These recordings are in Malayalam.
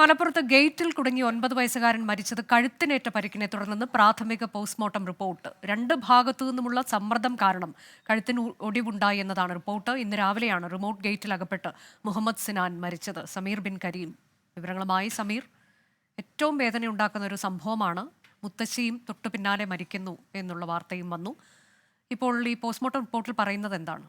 മലപ്പുറത്ത് ഗേറ്റിൽ കുടുങ്ങി ഒൻപത് വയസ്സുകാരൻ മരിച്ചത് കഴുത്തിനേറ്റ പരിക്കിനെ തുടർന്ന് പ്രാഥമിക പോസ്റ്റ്മോർട്ടം റിപ്പോർട്ട്. രണ്ട് ഭാഗത്തു നിന്നുമുള്ള സമ്മർദ്ദം കാരണം കഴുത്തിന് ഒടിവുണ്ടായി എന്നതാണ് റിപ്പോർട്ട്. ഇന്ന് രാവിലെയാണ് റിമോട്ട് ഗേറ്റിൽ അകപ്പെട്ട് മുഹമ്മദ് സിനാൻ മരിച്ചത്. സമീർ ബിൻ കരീം. വിവരങ്ങളുമായി സമീർ. ഏറ്റവും വേദനയുണ്ടാക്കുന്ന ഒരു സംഭവമാണ് മുത്തശ്ശിയും തൊട്ടു പിന്നാലെ മരിക്കുന്നു എന്നുള്ള വാർത്തയും വന്നു. ഇപ്പോൾ ഈ പോസ്റ്റ്മോർട്ടം റിപ്പോർട്ടിൽ പറയുന്നത് എന്താണ്?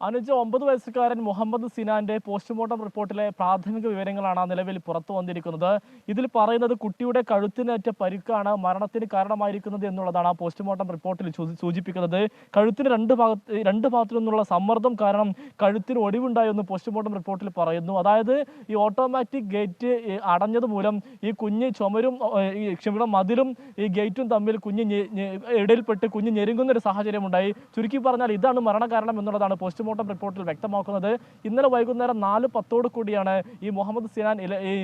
അനുജ ഒമ്പത് വയസ്സുകാരൻ മുഹമ്മദ് സിനാന്റെ പോസ്റ്റ്മോർട്ടം റിപ്പോർട്ടിലെ പ്രാഥമിക വിവരങ്ങളാണ് നിലവിൽ പുറത്തു വന്നിരിക്കുന്നത്. ഇതിൽ പറയുന്നത് കുട്ടിയുടെ കഴുത്തിനേറ്റ പരിക്കാണ് മരണത്തിന് കാരണമായിരിക്കുന്നത് എന്നുള്ളതാണ് പോസ്റ്റ്മോർട്ടം റിപ്പോർട്ടിൽ സൂചിപ്പിക്കുന്നത്. കഴുത്തിന് രണ്ട് ഭാഗത്ത് രണ്ട് ഭാഗത്തു നിന്നുള്ള സമ്മർദ്ദം കാരണം കഴുത്തിന് ഒടിവുണ്ടായെന്ന് പോസ്റ്റ്മോർട്ടം റിപ്പോർട്ടിൽ പറയുന്നു. അതായത് ഈ ഓട്ടോമാറ്റിക് ഗേറ്റ് അടഞ്ഞത് മൂലം ഈ കുഞ്ഞ് ചുമരും ക്ഷമിക്കണം മതിലും ഈ ഗേറ്റും തമ്മിൽ കുഞ്ഞ് ഇടയിൽപ്പെട്ട് കുഞ്ഞ് ഞെരുങ്ങുന്ന ഒരു സാഹചര്യം ഉണ്ടായി ചുരുക്കി പറഞ്ഞാൽ ഇതാണ് മരണകാരണം എന്നുള്ളതാണ് പോസ്റ്റ്മോർട്ടം റിപ്പോർട്ടിൽ വ്യക്തമാക്കുന്നത് ഇന്നലെ വൈകുന്നേരം നാല് പത്തോട് കൂടിയാണ് ഈ മുഹമ്മദ് സിനാൻ ഈ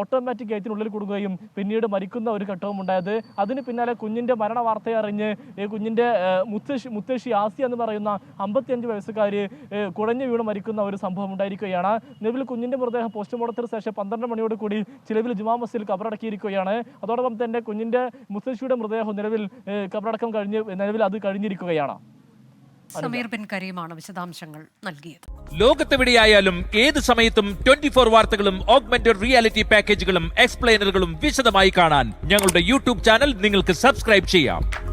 ഓട്ടോമാറ്റിക് ഗേറ്റിനുള്ളിൽ കൊടുക്കുകയും പിന്നീട് മരിക്കുന്ന ഒരു ഘട്ടവും ഉണ്ടായത്. അതിന് പിന്നാലെ കുഞ്ഞിന്റെ മരണ വാർത്തയെ അറിഞ്ഞ് ഈ കുഞ്ഞിന്റെ മുത്തശ്ശി മുത്തശ്ശി ആസി എന്ന് പറയുന്ന അമ്പത്തിയഞ്ച് വയസ്സുകാർ ഏഹ്, കുഴഞ്ഞു വീണ് മരിക്കുന്ന ഒരു സംഭവം ഉണ്ടായിരിക്കുകയാണ്. നിലവിൽ കുഞ്ഞിന്റെ മൃതദേഹം പോസ്റ്റ്മോർട്ടത്തിന് ശേഷം പന്ത്രണ്ട് മണിയോട് കൂടി ചിലവിൽ ജുമാ മസ്ജിദിൽ കബറടക്കിയിരിക്കുകയാണ്. അതോടൊപ്പം തന്നെ കുഞ്ഞിന്റെ മുത്തശ്ശിയുടെ മൃതദേഹം നിലവിൽ കബറടക്കം കഴിഞ്ഞ് നിലവിൽ അത് കഴിഞ്ഞിരിക്കുകയാണ്. സമീർ ബിൻ കരീമാണ് വിശദാംശങ്ങൾ നൽകിയത്. ലോകത്തെവിടെയായാലും ഏത് സമയത്തും ട്വന്റി ഫോർ വാർത്തകളും ഓഗ്മെന്റഡ് റിയാലിറ്റി പാക്കേജുകളും എക്സ്പ്ലെയിനറുകളും വിശദമായി കാണാൻ ഞങ്ങളുടെ യൂട്യൂബ് ചാനൽ നിങ്ങൾക്ക് സബ്സ്ക്രൈബ് ചെയ്യാം.